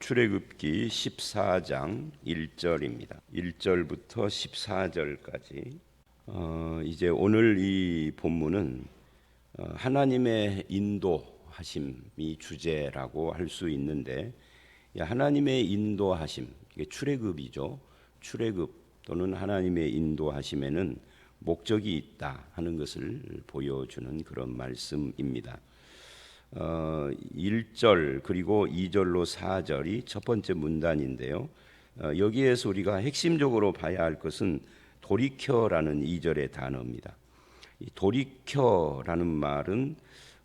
출애굽기 14장 1절입니다. 1절부터 14절까지 어, 이제 오늘 이 본문은 어, 하나님의 인도하심이 주제라고 할 수 있는데 하나님의 인도하심 이게 출애굽이죠. 출애굽 또는 하나님의 인도하심에는 목적이 있다 하는 것을 보여주는 그런 말씀입니다. 어, 1절 그리고 2절로 4절이 첫 번째 문단인데요. 어, 여기에서 우리가 핵심적으로 봐야 할 것은 돌이켜라는 2절의 단어입니다. 이 돌이켜라는 말은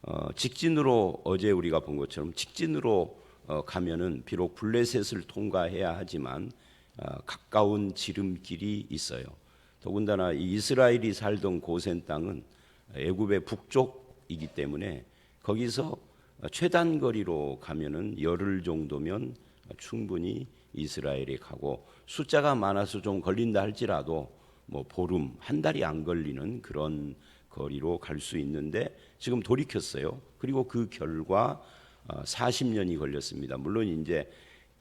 어, 직진으로 어제 우리가 본 것처럼 직진으로 어, 가면은 비록 블레셋을 통과해야 하지만 어, 가까운 지름길이 있어요. 더군다나 이스라엘이 살던 고센 땅은 애굽의 북쪽이기 때문에 거기서 최단 거리로 가면은 열흘 정도면 충분히 이스라엘에 가고 숫자가 많아서 좀 걸린다 할지라도 뭐 보름 한 달이 안 걸리는 그런 거리로 갈 수 있는데 지금 돌이켰어요. 그리고 그 결과 40년이 걸렸습니다. 물론 이제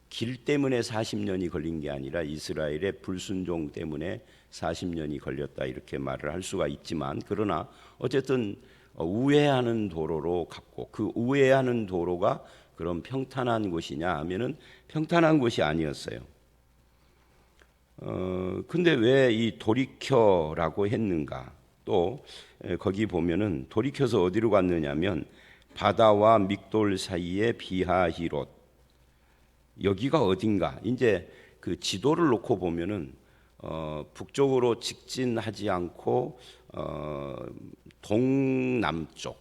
길 때문에 40년이 걸린 게 아니라 이스라엘의 불순종 때문에 40년이 걸렸다 이렇게 말을 할 수가 있지만 그러나 어쨌든 우회하는 도로로 갔고 그 우회하는 도로가 그럼 평탄한 곳이냐 하면은 평탄한 곳이 아니었어요. 어 근데 왜 이 돌이켜라고 했는가? 또 거기 보면은 돌이켜서 어디로 갔느냐면 바다와 믹돌 사이의 비하히롯 여기가 어딘가 이제 그 지도를 놓고 보면은 어, 북쪽으로 직진하지 않고 어, 동남쪽으로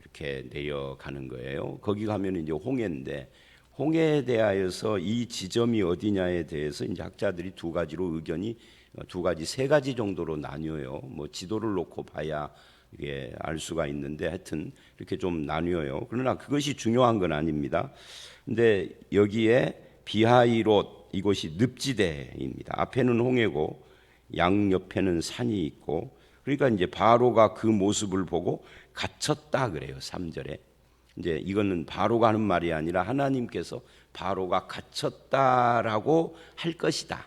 이렇게 내려가는 거예요. 거기 가면 이제 홍해인데 홍해에 대하여서 이 지점이 어디냐에 대해서 이제 학자들이 두 가지로 의견이 어, 두 가지 세 가지 정도로 나뉘어요. 뭐 지도를 놓고 봐야 이게 알 수가 있는데 하여튼 이렇게 좀 나뉘어요. 그러나 그것이 중요한 건 아닙니다. 근데 여기에 비하이롯 이곳이 늪지대입니다. 앞에는 홍해고 양 옆에는 산이 있고 그러니까 이제 바로가 그 모습을 보고 갇혔다 그래요. 3절에. 이제 이거는 바로가 하는 말이 아니라 하나님께서 바로가 갇혔다라고 할 것이다.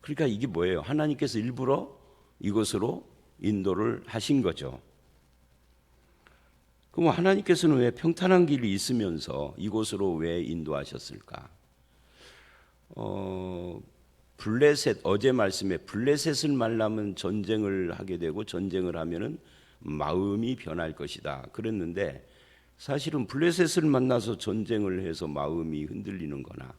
그러니까 이게 뭐예요? 하나님께서 일부러 이것으로 인도를 하신 거죠. 그럼 하나님께서는 왜 평탄한 길이 있으면서 이곳으로 왜 인도하셨을까? 어, 블레셋 어제 말씀에 블레셋을 만나면 전쟁을 하게 되고 전쟁을 하면은 마음이 변할 것이다. 그랬는데 사실은 블레셋을 만나서 전쟁을 해서 마음이 흔들리는 거나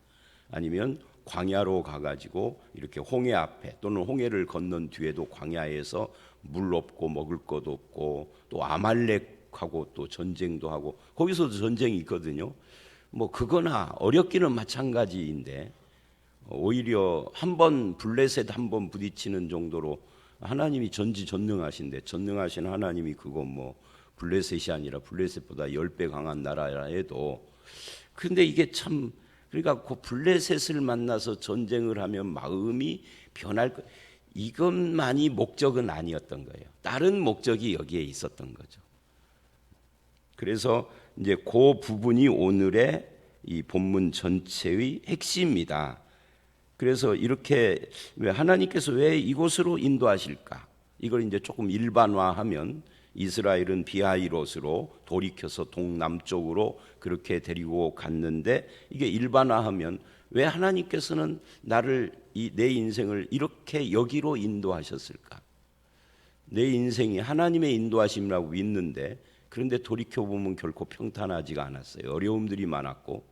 아니면 광야로 가가지고 이렇게 홍해 앞에 또는 홍해를 건넌 뒤에도 광야에서 물 없고 먹을 것 없고 또 아말렉하고 또 전쟁도 하고 거기서도 전쟁이 있거든요. 뭐 그거나 어렵기는 마찬가지인데 오히려 한 번 블레셋 한 번 부딪히는 정도로 하나님이 전지전능하신데 전능하신 하나님이 그거 뭐 블레셋이 아니라 블레셋보다 열 배 강한 나라라 해도 근데 이게 참 그러니까 그 블레셋을 만나서 전쟁을 하면 마음이 변할 거 이것만이 목적은 아니었던 거예요. 다른 목적이 여기에 있었던 거죠. 그래서 이제 그 부분이 오늘의 이 본문 전체의 핵심입니다. 그래서 이렇게 왜 하나님께서 왜 이곳으로 인도하실까? 이걸 이제 조금 일반화하면 이스라엘은 비하이롯으로 돌이켜서 동남쪽으로 그렇게 데리고 갔는데 이게 일반화하면 왜 하나님께서는 나를 이 내 인생을 이렇게 여기로 인도하셨을까? 내 인생이 하나님의 인도하심이라고 믿는데 그런데 돌이켜 보면 결코 평탄하지가 않았어요. 어려움들이 많았고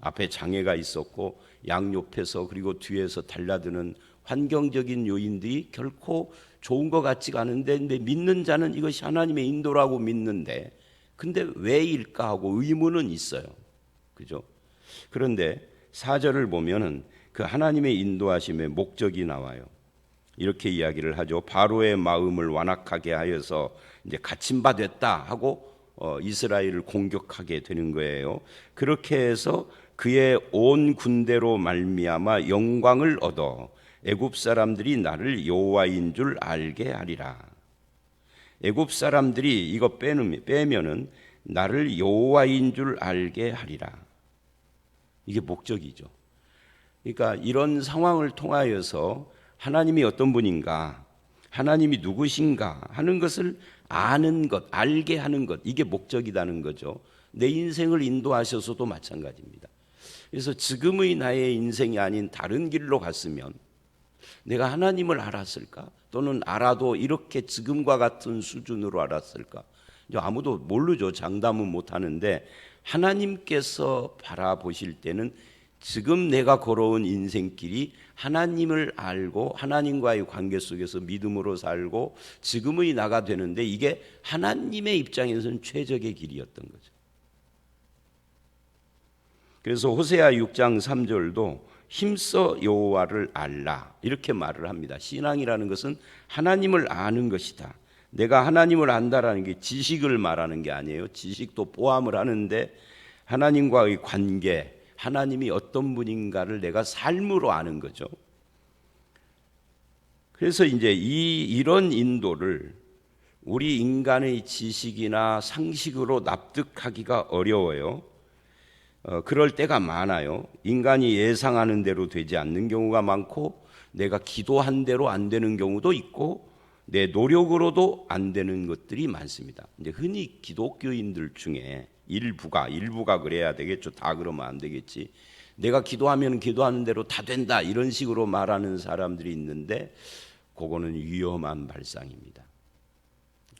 앞에 장애가 있었고 양옆에서 그리고 뒤에서 달라드는 환경적인 요인들이 결코 좋은 것 같지가 않은데 믿는 자는 이것이 하나님의 인도라고 믿는데 근데 왜일까 하고 의문은 있어요. 그죠? 그런데 사절을 보면은 그 하나님의 인도하심의 목적이 나와요. 이렇게 이야기를 하죠. 바로의 마음을 완악하게 하여서 이제 갇힌 바 됐다 하고 어, 이스라엘을 공격하게 되는 거예요. 그렇게 해서 그의 온 군대로 말미암아 영광을 얻어 애굽 사람들이 나를 여호와인 줄 알게 하리라. 애굽 사람들이 이거 빼면 빼면은 나를 여호와인 줄 알게 하리라. 이게 목적이죠. 그러니까 이런 상황을 통하여서 하나님이 어떤 분인가, 하나님이 누구신가 하는 것을 아는 것, 알게 하는 것, 이게 목적이라는 거죠. 내 인생을 인도하셔서도 마찬가지입니다. 그래서 지금의 나의 인생이 아닌 다른 길로 갔으면 내가 하나님을 알았을까? 또는 알아도 이렇게 지금과 같은 수준으로 알았을까? 아무도 모르죠. 장담은 못 하는데 하나님께서 바라보실 때는 지금 내가 걸어온 인생길이 하나님을 알고 하나님과의 관계 속에서 믿음으로 살고 지금의 나가 되는데 이게 하나님의 입장에서는 최적의 길이었던 거죠. 그래서 호세아 6장 3절도 힘써 여호와를 알라 이렇게 말을 합니다. 신앙이라는 것은 하나님을 아는 것이다. 내가 하나님을 안다라는 게 지식을 말하는 게 아니에요. 지식도 포함을 하는데 하나님과의 관계, 하나님이 어떤 분인가를 내가 삶으로 아는 거죠. 그래서 이제 이 이런 인도를 우리 인간의 지식이나 상식으로 납득하기가 어려워요. 어, 그럴 때가 많아요. 인간이 예상하는 대로 되지 않는 경우가 많고, 내가 기도한 대로 안 되는 경우도 있고, 내 노력으로도 안 되는 것들이 많습니다. 이제 흔히 기독교인들 중에 일부가 일부가 그래야 되겠죠. 다 그러면 안 되겠지. 내가 기도하면 기도하는 대로 다 된다 이런 식으로 말하는 사람들이 있는데 그거는 위험한 발상입니다.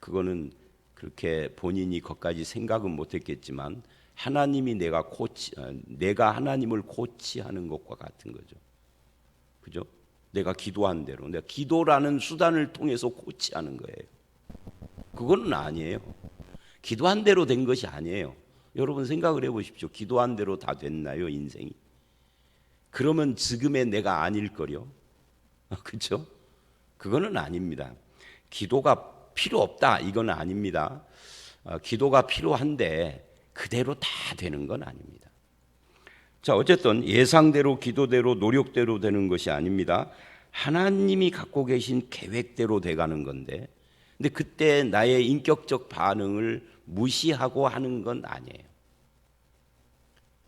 그거는 그렇게 본인이 거기까지 생각은 못했겠지만 하나님이 내가 코치 어, 내가 하나님을 코치하는 것과 같은 거죠. 그죠? 내가 기도한 대로 내가 기도라는 수단을 통해서 코치하는 거예요. 그거는 아니에요. 기도한 대로 된 것이 아니에요. 여러분 생각을 해 보십시오. 기도한 대로 다 됐나요 인생이? 그러면 지금의 내가 아닐 거요. 그렇죠? 그거는 아닙니다. 기도가 필요 없다 이건 아닙니다. 어, 기도가 필요한데 그대로 다 되는 건 아닙니다. 자, 어쨌든 예상대로 기도대로 노력대로 되는 것이 아닙니다. 하나님이 갖고 계신 계획대로 돼 가는 건데, 근데 그때 나의 인격적 반응을 무시하고 하는 건 아니에요.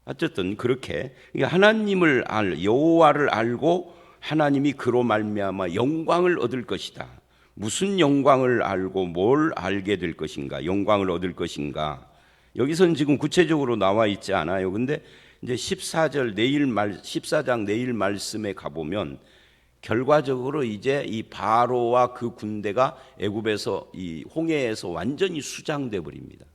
어쨌든 그렇게 하나님을 알 여호와를 알고 하나님이 그로 말미암아 영광을 얻을 것이다. 무슨 영광을 알고 뭘 알게 될 것인가? 영광을 얻을 것인가? 여기서는 지금 구체적으로 나와 있지 않아요. 근데 이제 14절 내일 말 14장 내일 말씀에 가 보면 결과적으로 이제 이 바로와 그 군대가 애굽에서 이 홍해에서 완전히 수장돼 버립니다.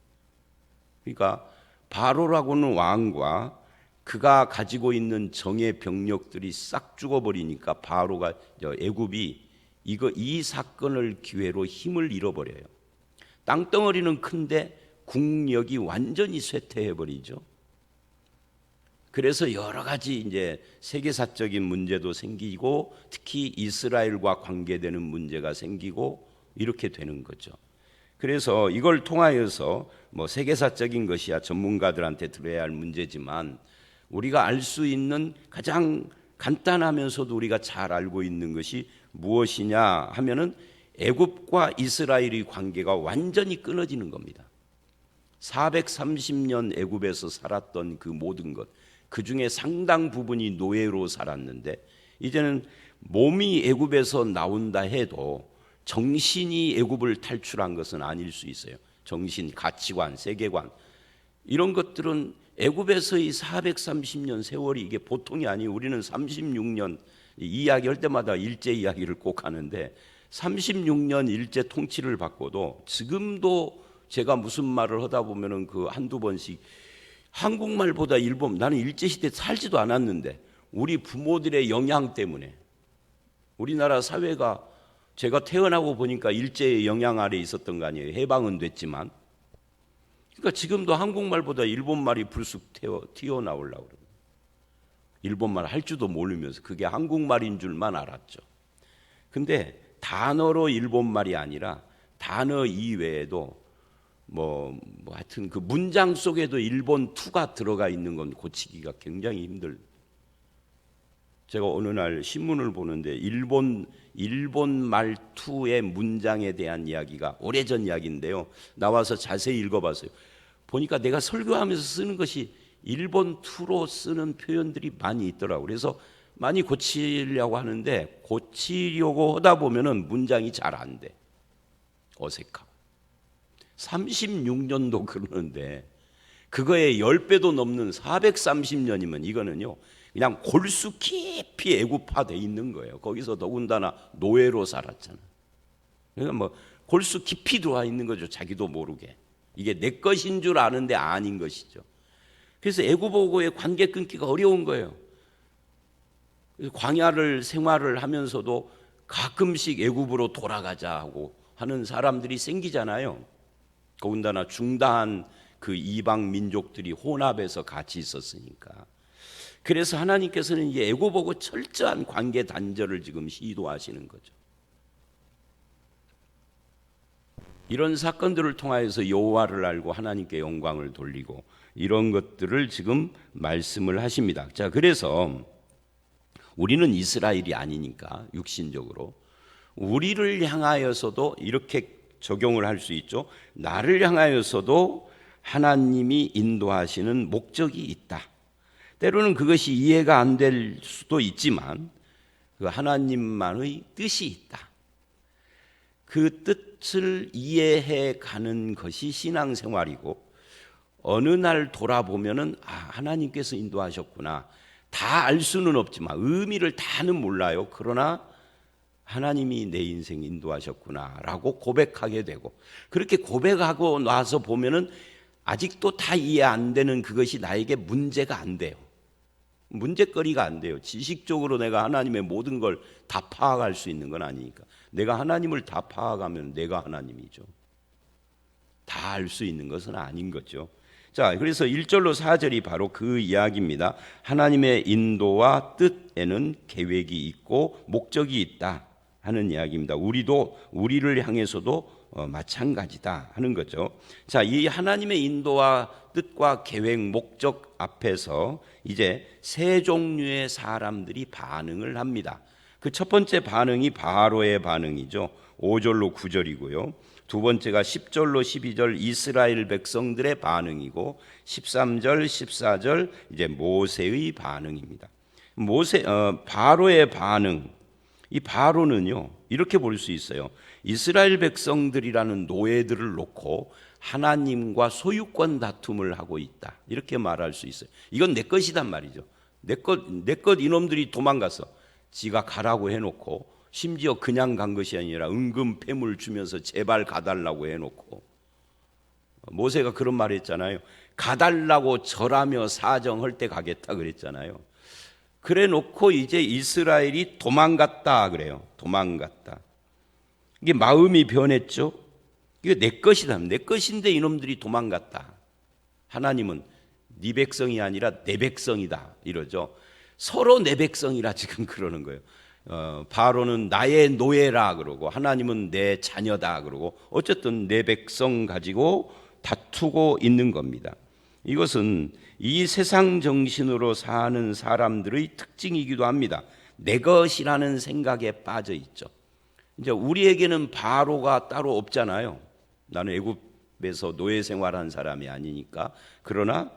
그러니까 바로라고는 왕과 그가 가지고 있는 정예 병력들이 싹 죽어버리니까 바로가 애굽이 이거 이 사건을 기회로 힘을 잃어버려요. 땅덩어리는 큰데 국력이 완전히 쇠퇴해 버리죠. 그래서 여러 가지 이제 세계사적인 문제도 생기고 특히 이스라엘과 관계되는 문제가 생기고 이렇게 되는 거죠. 그래서 이걸 통하여서 뭐 세계사적인 것이야 전문가들한테 들어야 할 문제지만 우리가 알 수 있는 가장 간단하면서도 우리가 잘 알고 있는 것이 무엇이냐 하면은 애굽과 이스라엘의 관계가 완전히 끊어지는 겁니다. 430년 애굽에서 살았던 그 모든 것, 그 중에 상당 부분이 노예로 살았는데 이제는 몸이 애굽에서 나온다 해도 정신이 애굽을 탈출한 것은 아닐 수 있어요. 정신, 가치관, 세계관 이런 것들은 애굽에서의 430년 세월이 이게 보통이 아니에요. 우리는 36년 이야기할 때마다 일제 이야기를 꼭 하는데 36년 일제 통치를 받고도 지금도 제가 무슨 말을 하다 보면은 그 한두 번씩 한국말보다 일본 나는 일제 시대 살지도 않았는데 우리 부모들의 영향 때문에 우리나라 사회가 제가 태어나고 보니까 일제의 영향 아래 있었던 거 아니에요. 해방은 됐지만 그러니까 지금도 한국말보다 일본말이 불쑥 튀어, 튀어나오려고 그러고 일본말 할 줄도 모르면서 그게 한국말인 줄만 알았죠. 근데 단어로 일본말이 아니라 단어 이외에도 뭐, 뭐 하여튼 그 문장 속에도 일본 투가 들어가 있는 건 고치기가 굉장히 힘들. 제가 어느 날 신문을 보는데 일본 일본 말투의 문장에 대한 이야기가 오래전 이야기인데요. 나와서 자세히 읽어봤어요. 보니까 내가 설교하면서 쓰는 것이 일본 투로 쓰는 표현들이 많이 있더라고. 그래서 많이 고치려고 하는데 고치려고 하다 보면은 문장이 잘 안 돼. 어색하고. 36년도 그러는데 그거에 10배도 넘는 430년이면 이거는요. 그냥 골수 깊이 애국화돼 있는 거예요. 거기서 더군다나 노예로 살았잖아. 그러니까 뭐 골수 깊이 들어와 있는 거죠. 자기도 모르게. 이게 내 것인 줄 아는데 아닌 것이죠. 그래서 애굽하고의 관계 끊기가 어려운 거예요. 광야를 생활을 하면서도 가끔씩 애굽으로 돌아가자 하고 하는 사람들이 생기잖아요. 더군다나 중다한 그 이방 민족들이 혼합해서 같이 있었으니까. 그래서 하나님께서는 이 애굽하고 철저한 관계 단절을 지금 시도하시는 거죠. 이런 사건들을 통하여서 여호와를 알고 하나님께 영광을 돌리고 이런 것들을 지금 말씀을 하십니다. 자, 그래서 우리는 이스라엘이 아니니까 육신적으로 우리를 향하여서도 이렇게 적용을 할 수 있죠. 나를 향하여서도 하나님이 인도하시는 목적이 있다. 때로는 그것이 이해가 안 될 수도 있지만 그 하나님만의 뜻이 있다. 그 뜻을 이해해 가는 것이 신앙생활이고 어느 날 돌아보면은 아 하나님께서 인도하셨구나 다 알 수는 없지만 의미를 다는 몰라요 그러나 하나님이 내 인생 인도하셨구나라고 고백하게 되고 그렇게 고백하고 나서 보면은 아직도 다 이해 안 되는 그것이 나에게 문제가 안 돼요 문제거리가 안 돼요 지식적으로 내가 하나님의 모든 걸 다 파악할 수 있는 건 아니니까 내가 하나님을 다 파악하면 내가 하나님이죠. 다 알 수 있는 것은 아닌 거죠. 자, 그래서 1절로 4절이 바로 그 이야기입니다. 하나님의 인도와 뜻에는 계획이 있고 목적이 있다 하는 이야기입니다. 우리도 우리를 향해서도 어, 마찬가지다 하는 거죠. 자, 이 하나님의 인도와 뜻과 계획, 목적 앞에서 이제 세 종류의 사람들이 반응을 합니다. 그 첫 번째 반응이 바로의 반응이죠. 5절로 9절이고요. 두 번째가 10절로 12절 이스라엘 백성들의 반응이고 13절, 14절 이제 모세의 반응입니다. 모세 어, 바로의 반응 이 바로는요 이렇게 볼 수 있어요. 이스라엘 백성들이라는 노예들을 놓고 하나님과 소유권 다툼을 하고 있다 이렇게 말할 수 있어요. 이건 내 것이단 말이죠. 내 것 내 것 이놈들이 도망갔어. 지가 가라고 해놓고 심지어 그냥 간 것이 아니라 은금 폐물 주면서 제발 가달라고 해놓고 모세가 그런 말 했잖아요. 가달라고 절하며 사정할 때 가겠다 그랬잖아요. 그래 놓고 이제 이스라엘이 도망갔다 그래요. 도망갔다. 이게 마음이 변했죠. 이게 내 것이다. 내 것인데 이놈들이 도망갔다. 하나님은 네 백성이 아니라 내 백성이다. 이러죠. 서로 내 백성이라 지금 그러는 거예요. 어, 바로는 나의 노예라 그러고 하나님은 내 자녀다 그러고 어쨌든 내 백성 가지고 다투고 있는 겁니다. 이것은 이 세상 정신으로 사는 사람들의 특징이기도 합니다. 내 것이라는 생각에 빠져 있죠. 이제 우리에게는 바로가 따로 없잖아요. 나는 애굽에서 노예 생활한 사람이 아니니까. 그러나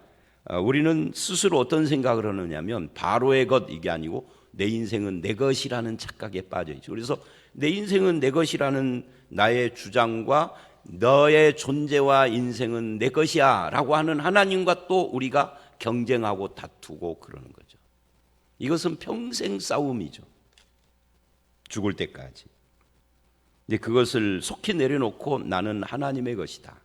어, 우리는 스스로 어떤 생각을 하느냐면 바로의 것 이게 아니고 내 인생은 내 것이라는 착각에 빠져 있죠. 그래서 내 인생은 내 것이라는 나의 주장과 너의 존재와 인생은 내 것이야 라고 하는 하나님과 또 우리가 경쟁하고 다투고 그러는 거죠. 이것은 평생 싸움이죠. 죽을 때까지. 근데 그것을 속히 내려놓고 나는 하나님의 것이다.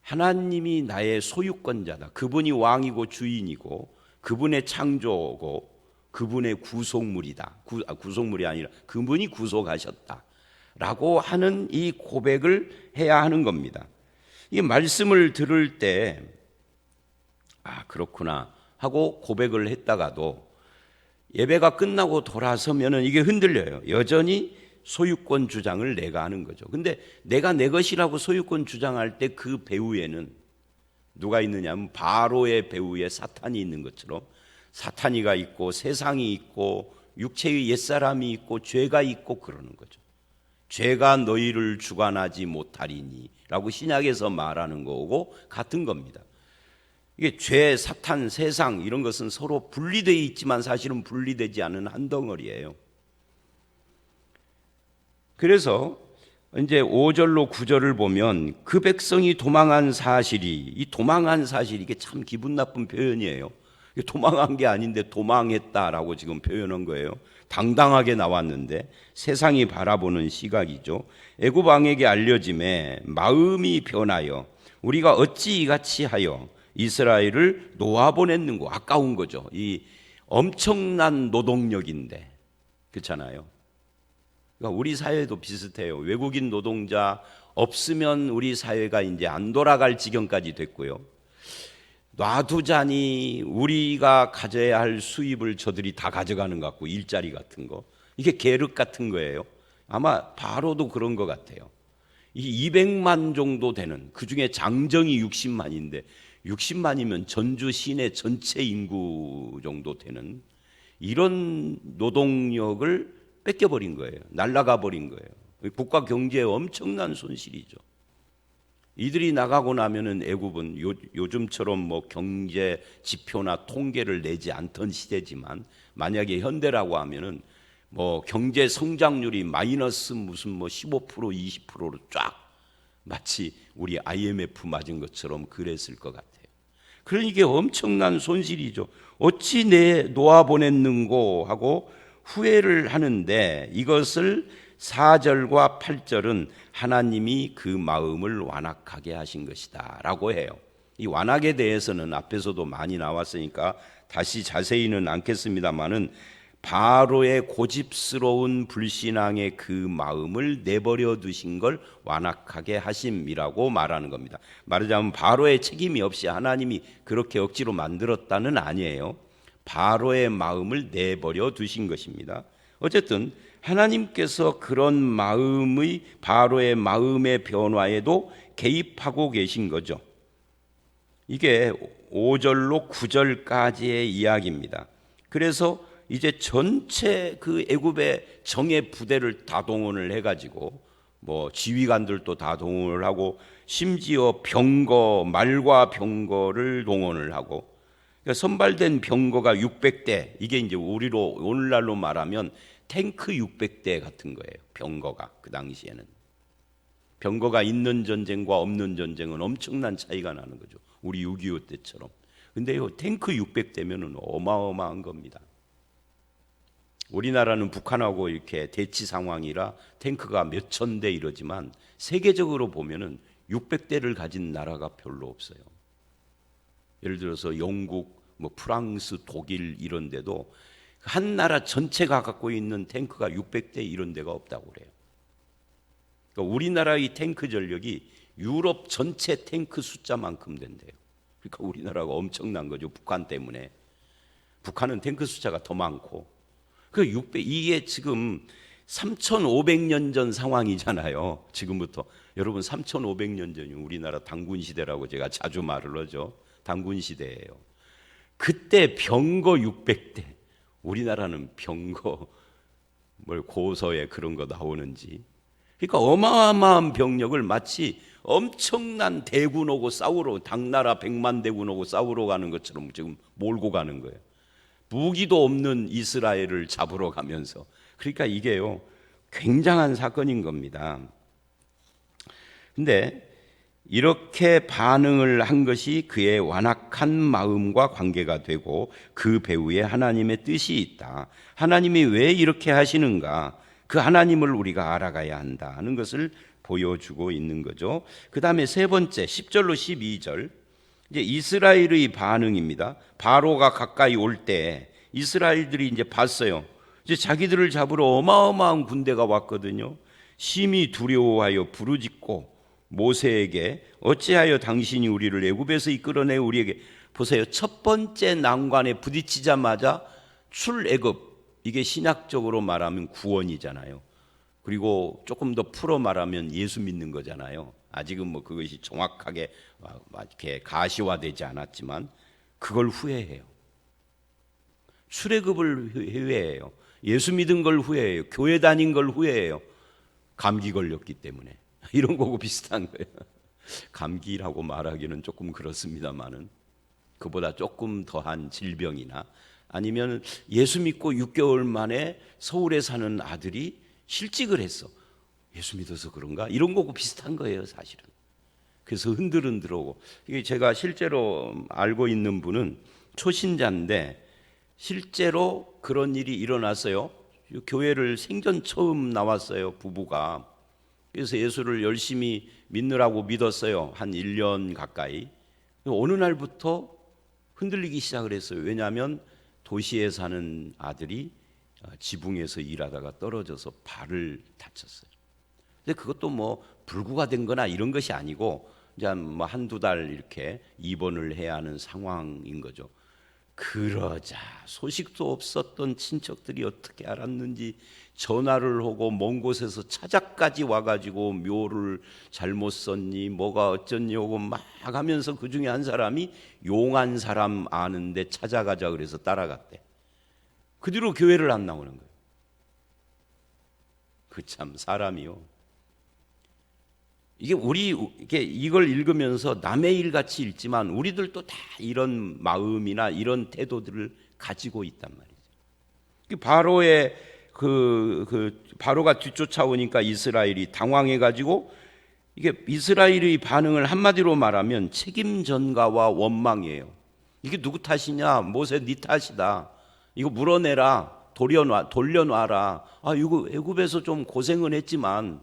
하나님이 나의 소유권자다. 그분이 왕이고 주인이고 그분의 창조고 그분의 구속물이다. 구, 아, 구속물이 아니라 그분이 구속하셨다. 라고 하는 이 고백을 해야 하는 겁니다. 이 말씀을 들을 때, 아, 그렇구나. 하고 고백을 했다가도 예배가 끝나고 돌아서면은 이게 흔들려요. 여전히 소유권 주장을 내가 하는 거죠. 근데 내가 내 것이라고 소유권 주장할 때 그 배후에는 누가 있느냐면 바로의 배후에 사탄이 있는 것처럼 사탄이가 있고 세상이 있고 육체의 옛사람이 있고 죄가 있고 그러는 거죠. 죄가 너희를 주관하지 못하리니라고 신약에서 말하는 거고 같은 겁니다. 이게 죄, 사탄, 세상 이런 것은 서로 분리되어 있지만 사실은 분리되지 않은 한 덩어리예요. 그래서 이제 5절로 9절을 보면 그 백성이 도망한 사실이 이 도망한 사실 이게 참 기분 나쁜 표현이에요. 도망한 게 아닌데 도망했다라고 지금 표현한 거예요. 당당하게 나왔는데 세상이 바라보는 시각이죠. 애굽 왕에게 알려짐에 마음이 변하여 우리가 어찌 이같이 하여 이스라엘을 놓아보냈는고 아까운 거죠. 이 엄청난 노동력인데 그렇잖아요. 그러니까 우리 사회도 비슷해요. 외국인 노동자 없으면 우리 사회가 이제 안 돌아갈 지경까지 됐고요. 놔두자니 우리가 가져야 할 수입을 저들이 다 가져가는 것 같고 일자리 같은 거 이게 계륵 같은 거예요. 아마 바로도 그런 것 같아요. 이 200만 정도 되는 그 중에 장정이 60만인데 60만이면 전주 시내 전체 인구 정도 되는 이런 노동력을 뺏겨버린 거예요. 날라가 버린 거예요. 국가 경제에 엄청난 손실이죠. 이들이 나가고 나면은 애굽은 요, 요즘처럼 뭐 경제 지표나 통계를 내지 않던 시대지만 만약에 현대라고 하면은 뭐 경제 성장률이 마이너스 무슨 뭐 15% 20%로 쫙 마치 우리 IMF 맞은 것처럼 그랬을 것 같아요. 그러니 이게 엄청난 손실이죠. 어찌 내 놓아 보냈는고 하고 후회를 하는데 이것을 4절과 8절은 하나님이 그 마음을 완악하게 하신 것이다 라고 해요. 이 완악에 대해서는 앞에서도 많이 나왔으니까 다시 자세히는 않겠습니다만은 바로의 고집스러운 불신앙의 그 마음을 내버려 두신 걸 완악하게 하심이라고 말하는 겁니다. 말하자면 바로의 책임이 없이 하나님이 그렇게 억지로 만들었다는 아니에요. 바로의 마음을 내버려 두신 것입니다. 어쨌든 하나님께서 그런 마음의 바로의 마음의 변화에도 개입하고 계신 거죠. 이게 5절로 9절까지의 이야기입니다. 그래서 이제 전체 그 애굽의 정예 부대를 다 동원을 해 가지고 뭐 지휘관들도 다 동원을 하고 심지어 병거 말과 병거를 동원을 하고 그러니까 선발된 병거가 600대 이게 이제 우리로 오늘날로 말하면 탱크 600대 같은 거예요. 병거가 그 당시에는 병거가 있는 전쟁과 없는 전쟁은 엄청난 차이가 나는 거죠. 우리 6.25 때처럼. 근데요 탱크 600대면은 어마어마한 겁니다. 우리나라는 북한하고 이렇게 대치 상황이라 탱크가 몇 천 대 이러지만 세계적으로 보면은 600대를 가진 나라가 별로 없어요. 예를 들어서 영국, 뭐 프랑스, 독일 이런 데도 한 나라 전체가 갖고 있는 탱크가 600대 이런 데가 없다고 그래요. 그러니까 우리나라의 탱크 전력이 유럽 전체 탱크 숫자만큼 된대요. 그러니까 우리나라가 엄청난 거죠. 북한 때문에. 북한은 탱크 숫자가 더 많고. 그 600, 이게 지금 3,500년 전 상황이잖아요. 지금부터. 여러분 3,500년 전이 우리나라 당군 시대라고 제가 자주 말을 하죠. 당군 시대예요. 그때 병거 600대. 우리나라는 병거 뭘 고서에 그런 거 나오는지. 그러니까 어마어마한 병력을 마치 엄청난 대군 오고 싸우러 당나라 백만 대군 오고 싸우러 가는 것처럼 지금 몰고 가는 거예요. 무기도 없는 이스라엘을 잡으러 가면서 그러니까 이게요 굉장한 사건인 겁니다. 근데 이렇게 반응을 한 것이 그의 완악한 마음과 관계가 되고 그 배후에 하나님의 뜻이 있다. 하나님이 왜 이렇게 하시는가? 그 하나님을 우리가 알아가야 한다는 것을 보여주고 있는 거죠. 그 다음에 세 번째, 10절로 12절. 이제 이스라엘의 반응입니다. 바로가 가까이 올 때 이스라엘들이 이제 봤어요. 이제 자기들을 잡으러 어마어마한 군대가 왔거든요. 심히 두려워하여 부르짖고 모세에게 어찌하여 당신이 우리를 애굽에서 이끌어내 우리에게 보세요. 첫 번째 난관에 부딪히자마자 출애굽 이게 신학적으로 말하면 구원이잖아요. 그리고 조금 더 풀어 말하면 예수 믿는 거잖아요. 아직은 뭐 그것이 정확하게 이렇게 가시화되지 않았지만 그걸 후회해요. 출애굽을 후회해요. 예수 믿은 걸 후회해요. 교회 다닌 걸 후회해요. 감기 걸렸기 때문에. 이런 거고 비슷한 거예요. 감기라고 말하기는 조금 그렇습니다만은 그보다 조금 더한 질병이나 아니면 예수 믿고 6개월 만에 서울에 사는 아들이 실직을 했어. 예수 믿어서 그런가? 이런 거고 비슷한 거예요, 사실은. 그래서 흔들흔들하고 이게 제가 실제로 알고 있는 분은 초신자인데 실제로 그런 일이 일어났어요. 교회를 생전 처음 나왔어요, 부부가. 그래서 예수를 열심히 믿느라고 믿었어요. 한 1년 가까이. 어느 날부터 흔들리기 시작을 했어요. 왜냐하면 도시에 사는 아들이 어, 지붕에서 일하다가 떨어져서 발을 다쳤어요. 근데 그것도 뭐 불구가 된 거나 이런 것이 아니고 이제 뭐 한두 달 이렇게 입원을 해야 하는 상황인 거죠. 그러자 소식도 없었던 친척들이 어떻게 알았는지 전화를 하고 먼 곳에서 찾아까지 와가지고 묘를 잘못 썼니 뭐가 어쩌니 하고 막 하면서 그 중에 한 사람이 용한 사람 아는데 찾아가자 그래서 따라갔대. 그 뒤로 교회를 안 나오는 거예요. 그 참 사람이요. 이게 우리 이게 이걸 읽으면서 남의 일 같이 읽지만 우리들도 다 이런 마음이나 이런 태도들을 가지고 있단 말이죠. 그 바로의 그, 그 바로가 뒤쫓아오니까 이스라엘이 당황해 가지고 이게 이스라엘의 반응을 한마디로 말하면 책임 전가와 원망이에요. 이게 누구 탓이냐? 모세 네 탓이다. 이거 물어내라. 돌려놔 돌려놔라. 아 이거 애굽에서 좀 고생은 했지만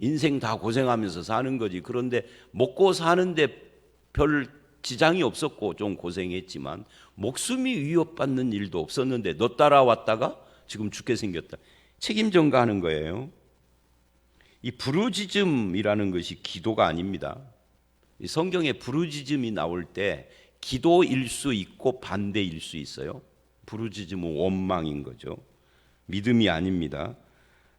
인생 다 고생하면서 사는 거지. 그런데 먹고 사는데 별 지장이 없었고 좀 고생했지만 목숨이 위협받는 일도 없었는데 너 따라왔다가 지금 죽게 생겼다. 책임 전가하는 거예요. 이 부르짖음이라는 것이 기도가 아닙니다. 이 성경에 부르짖음이 나올 때 기도일 수 있고 반대일 수 있어요. 부르짖음은 원망인 거죠. 믿음이 아닙니다.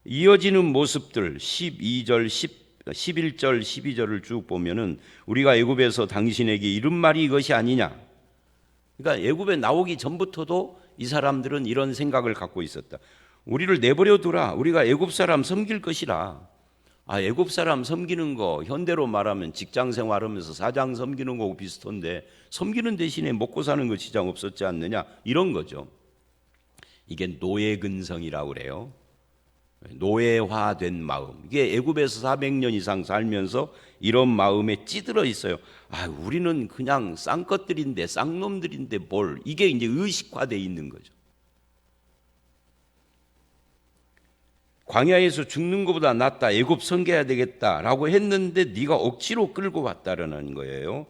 이어지는 모습들 12절 10 11절 12절을 쭉 보면은 우리가 애굽에서 당신에게 이런 말이 이것이 아니냐. 그러니까 애굽에 나오기 전부터도 이 사람들은 이런 생각을 갖고 있었다. 우리를 내버려 두라. 우리가 애굽 사람 섬길 것이라. 아, 애굽 사람 섬기는 거 현대로 말하면 직장 생활하면서 사장 섬기는 거고 비슷한데 섬기는 대신에 먹고 사는 거 지장 없었지 않느냐? 이런 거죠. 이게 노예 근성이라고 그래요. 노예화된 마음. 이게 애굽에서 400년 이상 살면서 이런 마음에 찌들어 있어요. 아, 우리는 그냥 쌍것들인데 쌍놈들인데 뭘 이게 이제 의식화돼 있는 거죠. 광야에서 죽는 것보다 낫다. 애굽 섬겨야 되겠다라고 했는데 네가 억지로 끌고 왔다라는 거예요.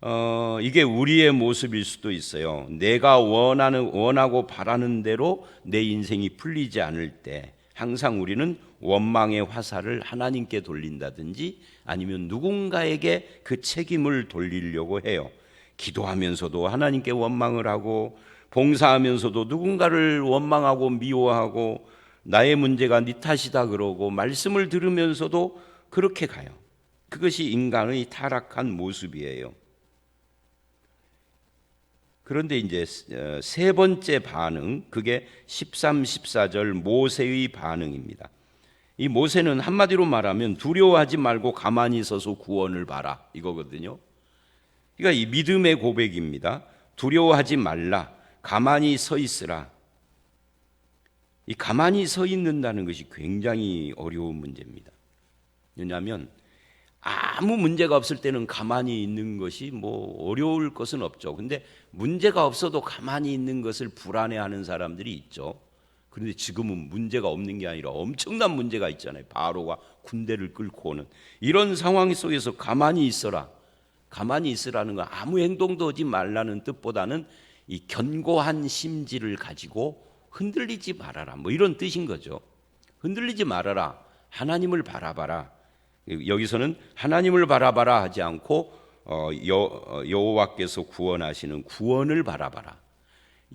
어, 이게 우리의 모습일 수도 있어요. 내가 원하는 원하고 바라는 대로 내 인생이 풀리지 않을 때 항상 우리는 원망의 화살을 하나님께 돌린다든지 아니면 누군가에게 그 책임을 돌리려고 해요. 기도하면서도 하나님께 원망을 하고 봉사하면서도 누군가를 원망하고 미워하고 나의 문제가 네 탓이다 그러고 말씀을 들으면서도 그렇게 가요. 그것이 인간의 타락한 모습이에요. 그런데 이제 어, 세 번째 반응, 그게 13, 14절 모세의 반응입니다. 이 모세는 한마디로 말하면 두려워하지 말고 가만히 서서 구원을 봐라 이거거든요. 그러니까 이 믿음의 고백입니다. 두려워하지 말라. 가만히 서 있으라. 이 가만히 서 있는다는 것이 굉장히 어려운 문제입니다. 왜냐하면 아무 문제가 없을 때는 가만히 있는 것이 뭐 어려울 것은 없죠. 근데 문제가 없어도 가만히 있는 것을 불안해하는 사람들이 있죠. 그런데 지금은 문제가 없는 게 아니라 엄청난 문제가 있잖아요. 바로가 군대를 끌고 오는 이런 상황 속에서 가만히 있어라. 가만히 있으라는 건 아무 행동도 하지 말라는 뜻보다는 이 견고한 심지를 가지고 흔들리지 말아라. 뭐 이런 뜻인 거죠. 흔들리지 말아라. 하나님을 바라봐라. 여기서는 하나님을 바라봐라 하지 않고 어, 여, 여호와께서 구원하시는 구원을 바라봐라.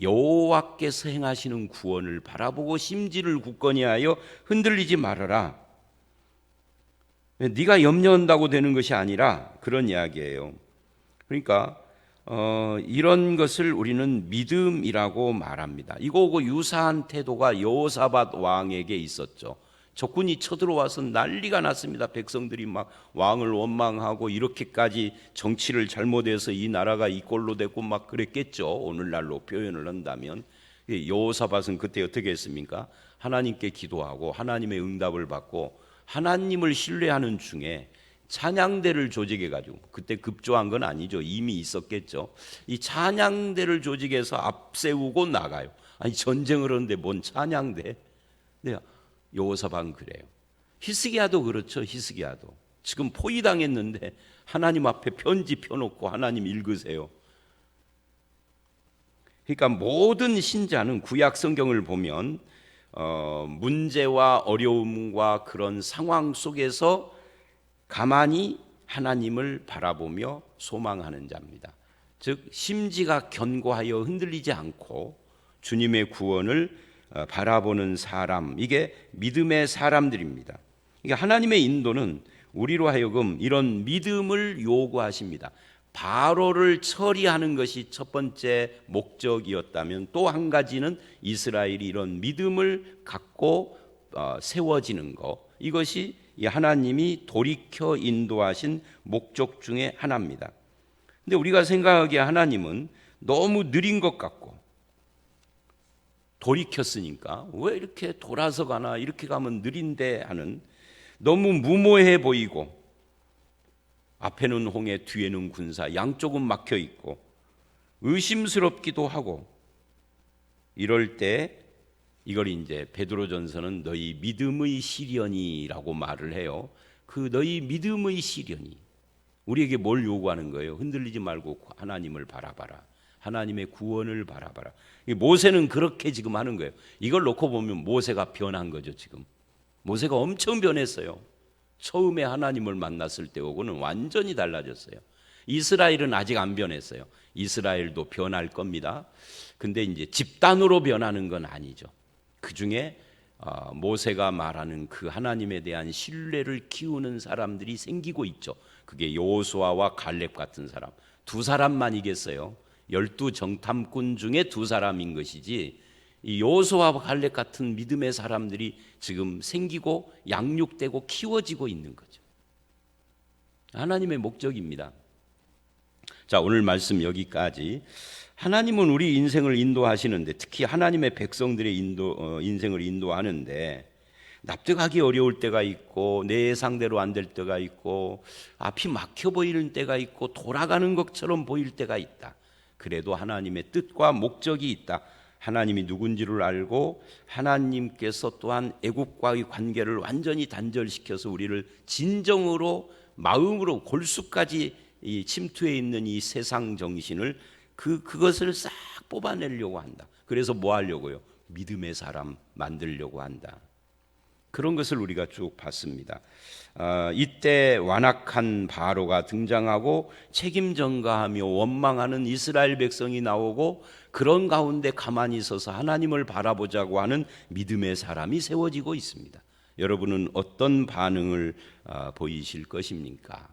여호와께서 행하시는 구원을 바라보고 심지를 굳건히 하여 흔들리지 말아라. 네가 염려한다고 되는 것이 아니라 그런 이야기예요. 그러니까 어, 이런 것을 우리는 믿음이라고 말합니다. 이거고 유사한 태도가 여호사밧 왕에게 있었죠. 적군이 쳐들어와서 난리가 났습니다. 백성들이 막 왕을 원망하고 이렇게까지 정치를 잘못해서 이 나라가 이 꼴로 됐고 막 그랬겠죠. 오늘날로 표현을 한다면 여호사밧은 그때 어떻게 했습니까? 하나님께 기도하고 하나님의 응답을 받고 하나님을 신뢰하는 중에 찬양대를 조직해 가지고 그때 급조한 건 아니죠. 이미 있었겠죠. 이 찬양대를 조직해서 앞세우고 나가요. 아니 전쟁을 하는데 뭔 찬양대? 네, 여호사밧 그래요. 히스기야도 그렇죠. 히스기야도 지금 포위당했는데 하나님 앞에 편지 펴놓고 하나님 읽으세요. 그러니까 모든 신자는 구약 성경을 보면 어, 문제와 어려움과 그런 상황 속에서 가만히 하나님을 바라보며 소망하는 자입니다. 즉 심지가 견고하여 흔들리지 않고 주님의 구원을 어, 바라보는 사람 이게 믿음의 사람들입니다. 그러니까 하나님의 인도는 우리로 하여금 이런 믿음을 요구하십니다. 바로를 처리하는 것이 첫 번째 목적이었다면 또 한 가지는 이스라엘이 이런 믿음을 갖고 어, 세워지는 것 이것이 이 하나님이 돌이켜 인도하신 목적 중에 하나입니다. 근데 우리가 생각하기에 하나님은 너무 느린 것 같고 돌이켰으니까 왜 이렇게 돌아서 가나 이렇게 가면 느린데 하는 너무 무모해 보이고 앞에는 홍해 뒤에는 군사 양쪽은 막혀 있고 의심스럽기도 하고 이럴 때 이걸 이제 베드로전서는 너희 믿음의 시련이라고 말을 해요. 그 너희 믿음의 시련이 우리에게 뭘 요구하는 거예요? 흔들리지 말고 하나님을 바라봐라. 하나님의 구원을 바라봐라. 모세는 그렇게 지금 하는 거예요. 이걸 놓고 보면 모세가 변한 거죠, 지금. 모세가 엄청 변했어요. 처음에 하나님을 만났을 때하고는 완전히 달라졌어요. 이스라엘은 아직 안 변했어요. 이스라엘도 변할 겁니다. 근데 이제 집단으로 변하는 건 아니죠. 그 중에 어, 모세가 말하는 그 하나님에 대한 신뢰를 키우는 사람들이 생기고 있죠. 그게 여호수아와 갈렙 같은 사람 두 사람만이겠어요. 열두 정탐꾼 중에 두 사람인 것이지 이 여호수아와 갈렙 같은 믿음의 사람들이 지금 생기고 양육되고 키워지고 있는 거죠. 하나님의 목적입니다. 자, 오늘 말씀 여기까지. 하나님은 우리 인생을 인도하시는데 특히 하나님의 백성들의 인도 어, 인생을 인도하는데 납득하기 어려울 때가 있고 내 예상대로 안 될 때가 있고 앞이 막혀 보이는 때가 있고 돌아가는 것처럼 보일 때가 있다. 그래도 하나님의 뜻과 목적이 있다. 하나님이 누군지를 알고 하나님께서 또한 애국과의 관계를 완전히 단절시켜서 우리를 진정으로 마음으로 골수까지 이 침투해 있는 이 세상 정신을 그 그것을 싹 뽑아내려고 한다. 그래서 뭐 하려고요? 믿음의 사람 만들려고 한다. 그런 것을 우리가 쭉 봤습니다. 아, 이때 완악한 바로가 등장하고 책임 전가하며 원망하는 이스라엘 백성이 나오고 그런 가운데 가만히 있어서 하나님을 바라보자고 하는 믿음의 사람이 세워지고 있습니다. 여러분은 어떤 반응을 아, 보이실 것입니까?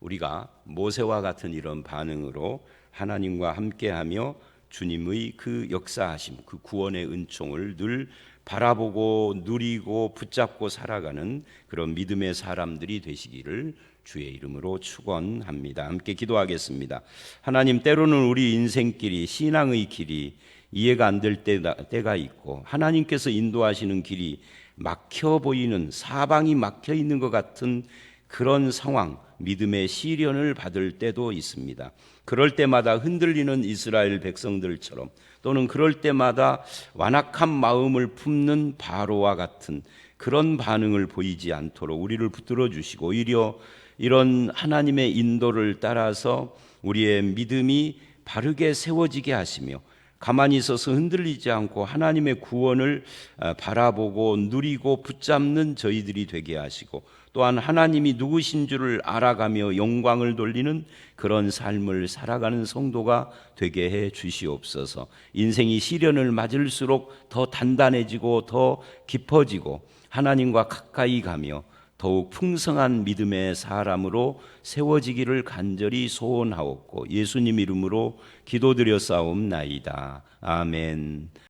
우리가 모세와 같은 이런 반응으로 하나님과 함께하며 주님의 그 역사하심, 그 구원의 은총을 늘 바라보고 누리고 붙잡고 살아가는 그런 믿음의 사람들이 되시기를 주의 이름으로 축원합니다. 함께 기도하겠습니다. 하나님 때로는 우리 인생길이 신앙의 길이 이해가 안 될 때가 있고 하나님께서 인도하시는 길이 막혀 보이는 사방이 막혀 있는 것 같은 그런 상황, 믿음의 시련을 받을 때도 있습니다. 그럴 때마다 흔들리는 이스라엘 백성들처럼 또는 그럴 때마다 완악한 마음을 품는 바로와 같은 그런 반응을 보이지 않도록 우리를 붙들어 주시고 오히려 이런 하나님의 인도를 따라서 우리의 믿음이 바르게 세워지게 하시며 가만히 있어서 흔들리지 않고 하나님의 구원을 어, 바라보고 누리고 붙잡는 저희들이 되게 하시고 또한 하나님이 누구신 줄을 알아가며 영광을 돌리는 그런 삶을 살아가는 성도가 되게 해 주시옵소서. 인생이 시련을 맞을수록 더 단단해지고 더 깊어지고 하나님과 가까이 가며 더욱 풍성한 믿음의 사람으로 세워지기를 간절히 소원하옵고 예수님 이름으로 기도드려 싸움나이다. 아멘.